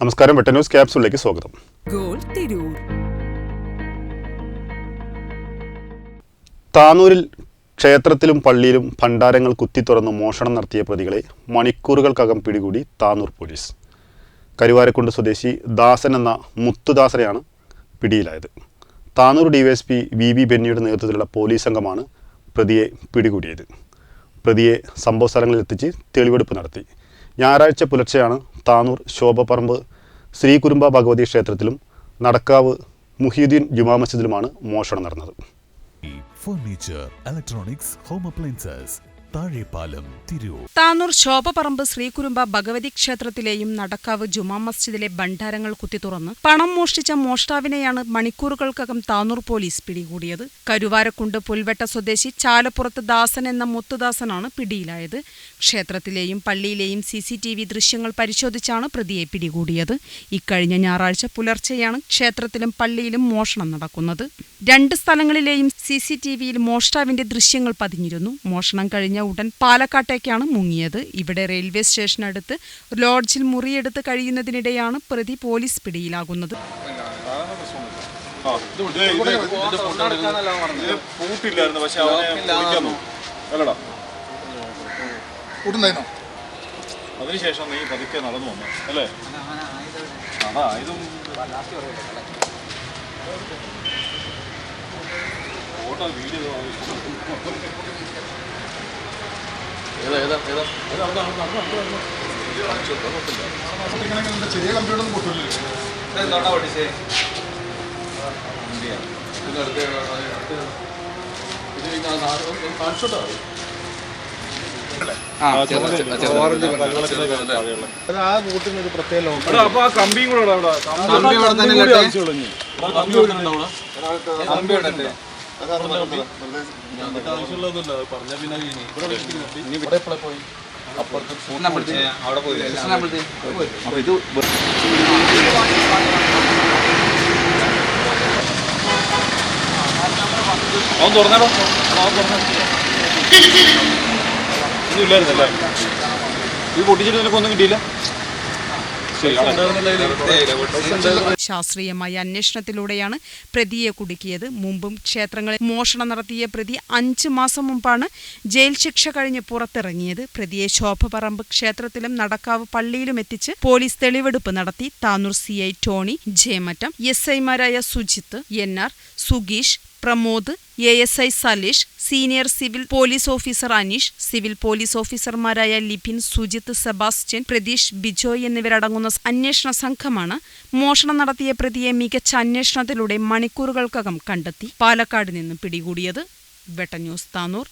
നമസ്കാരം വെട്ട ന്യൂസ് ക്യാപ്സൂളിലേക്ക് സ്വാഗതം. താനൂരിൽ ക്ഷേത്രത്തിലും പള്ളിയിലും ഭണ്ഡാരങ്ങൾ കുത്തിത്തുറന്ന് മോഷണം നടത്തിയ പ്രതികളെ മണിക്കൂറുകൾക്കകം പിടികൂടി താനൂർ പോലീസ്. കരുവാരക്കുണ്ട് സ്വദേശി ദാസൻ എന്ന മുത്തുദാസനെയാണ് പിടിയിലായത്. താനൂർ ഡിവൈഎസ്പി വി ബി ബെന്നിയുടെ നേതൃത്വത്തിലുള്ള പോലീസ് സംഘമാണ് പ്രതിയെ പിടികൂടിയത്. പ്രതിയെ സംഭവ സ്ഥലങ്ങളിൽ എത്തിച്ച് തെളിവെടുപ്പ് നടത്തി. ഞായറാഴ്ച പുലർച്ചെയാണ് താനൂർ ശോഭപ്പറമ്പ് ശ്രീകുരുമ്പ ഭഗവതി ക്ഷേത്രത്തിലും നടക്കാവ് മുഹീദ്ദീൻ ജുമാ മസ്ജിദിലുമാണ് മോഷണം നടന്നത്. Furniture electronics home appliances Thazhepalam Tirur. Tanur Shobhaparamba Sreekurumba Bhagavathi ക്ഷേത്രത്തിലെയും Nadakkavu ജുമാ മസ്ജിദിലെ ഭണ്ഡാരങ്ങൾ കുത്തിത്തുറന്ന് പണം മോഷ്ടിച്ച മോഷ്ടാവിനെയാണ് മണിക്കൂറുകൾക്കകം താനൂർ പോലീസ് പിടികൂടിയത്. കരുവാരക്കുണ്ട് പുൽവെട്ട സ്വദേശി ചാലപ്പുറത്ത് ദാസൻ എന്ന മുത്തുദാസനാണ് പിടിയിലായത്. ക്ഷേത്രത്തിലെയും പള്ളിയിലെയും സി സി ടി വി ദൃശ്യങ്ങൾ പരിശോധിച്ചാണ് പ്രതിയെ പിടികൂടിയത്. ഇക്കഴിഞ്ഞ ഞായറാഴ്ച പുലർച്ചെയാണ് ക്ഷേത്രത്തിലും പള്ളിയിലും മോഷണം നടക്കുന്നത്. രണ്ട് സ്ഥലങ്ങളിലെയും സി സി ടി വിയിൽ മോഷ്ടാവിന്റെ ദൃശ്യങ്ങൾ പതിഞ്ഞിരുന്നു മോഷണം കഴിഞ്ഞ ഉടൻ പാലക്കാട്ടേക്കാണ് മുങ്ങിയത് ഇവിടെ റെയിൽവേ സ്റ്റേഷനടുത്ത് ലോഡ്ജിൽ മുറിയെടുത്ത് കഴിയുന്നതിനിടെയാണ് പ്രതി പോലീസ് പിടിയിലാകുന്നത് അവനെ അതിനുശേഷം നീ പതുക്കെ നടന്നു വന്നു അല്ലേ അതാ ഇതും ഫോട്ടോ വീഡിയോ ഇങ്ങനെ ഇങ്ങനെ ചെറിയ കമ്പ്യൂട്ടർ ഒന്നും പൊട്ടില്ലേ എടാ അപ്പൊ ആ കമ്പിയും കൂടെ അവിടെ? കമ്പി കളഞ്ഞു അവൻ തുറന്നേടോ അവൻ തുറന്നേ ഒന്നും ഇല്ലായിരുന്നല്ലേ ഇത് പൊട്ടിച്ചിട്ട് നിനക്കൊന്നും കിട്ടിയില്ല. ശാസ്ത്രീയമായ അന്വേഷണത്തിലൂടെയാണ് പ്രതിയെ കുടുക്കിയത്. മുമ്പും ക്ഷേത്രങ്ങളിൽ മോഷണം നടത്തിയ പ്രതി അഞ്ച് മാസം മുമ്പാണ് ജയിൽ ശിക്ഷ കഴിഞ്ഞ് പുറത്തിറങ്ങിയത്. പ്രതിയെ ശോഭപറമ്പ് ക്ഷേത്രത്തിലും നടക്കാവ് പള്ളിയിലും എത്തിച്ച് പോലീസ് തെളിവെടുപ്പ് നടത്തി. Tanur C Tony Jayamattam S ഐമാരായ Sujith N R സുഗീഷ് Pramod A S I Saleesh senior civil police officer Aneesh civil police ഓഫീസർമാരായ ലിപിൻ സുജിത്ത് സെബാസ്റ്റ്യൻ പ്രതീഷ് ബിജോയ് എന്നിവരടങ്ങുന്ന അന്വേഷണ സംഘമാണ് മോഷണം നടത്തിയ പ്രതിയെ മികച്ച അന്വേഷണത്തിലൂടെ മണിക്കൂറുകൾക്കകം കണ്ടെത്തി. പാലക്കാട് നിന്ന് പിടികൂടിയത് വെട്ടന്യൂസ് താനൂർ.